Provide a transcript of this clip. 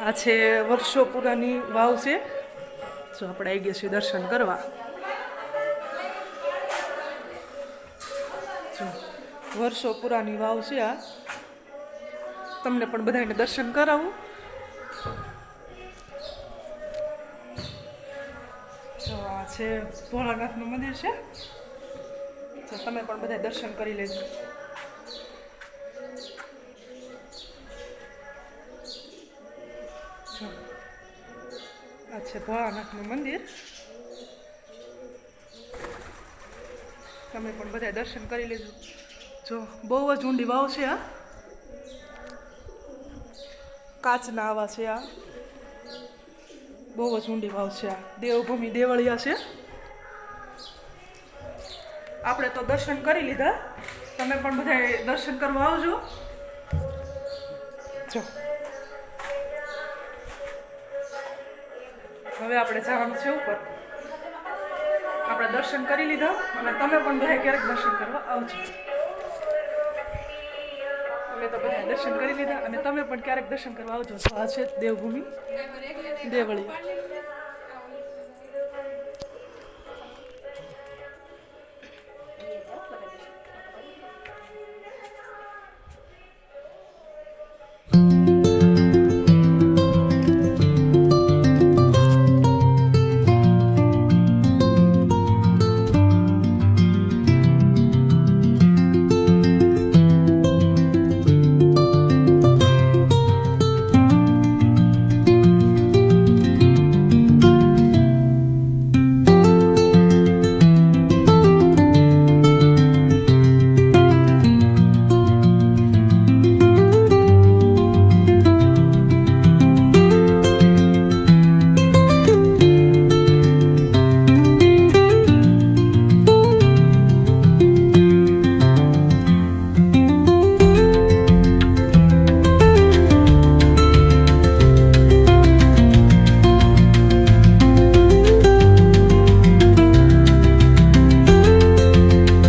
આ છે વર્ષો પુરાની વાવ છે. જો આપણે આવી ગયા છીએ દર્શન કરવા. જો, વર્ષો પુરાની વાવ છે આ. તમને પણ બધાને દર્શન કરાવું. છે ભોળાનાથનું મંદિર છે. તો તમે પણ બધા દર્શન કરી લેજો. આ છે ભોળાનાથનું મંદિર. તમે પણ બધા દર્શન કરી લેજો. જો, બહુ જ ઊંડી વાવ છે આ. કાચના આવા છે આ. બહુ જ ઊંડી વાવ છે દેવભૂમિ દેવળિયા છે. આપણે તો દર્શન કરી લીધા. તમે પણ બધા દર્શન કરવા આવજો. હવે આપણે જવાનું છે ઉપર. આપણે દર્શન કરી લીધા અને તમે પણ બધા ક્યારેક દર્શન કરવા આવજો. મેં તો બધા દર્શન કરી લીધા અને તમે પણ ક્યારેક દર્શન કરવા આવજો તો આ છે દેવભૂમિ. દેવળી.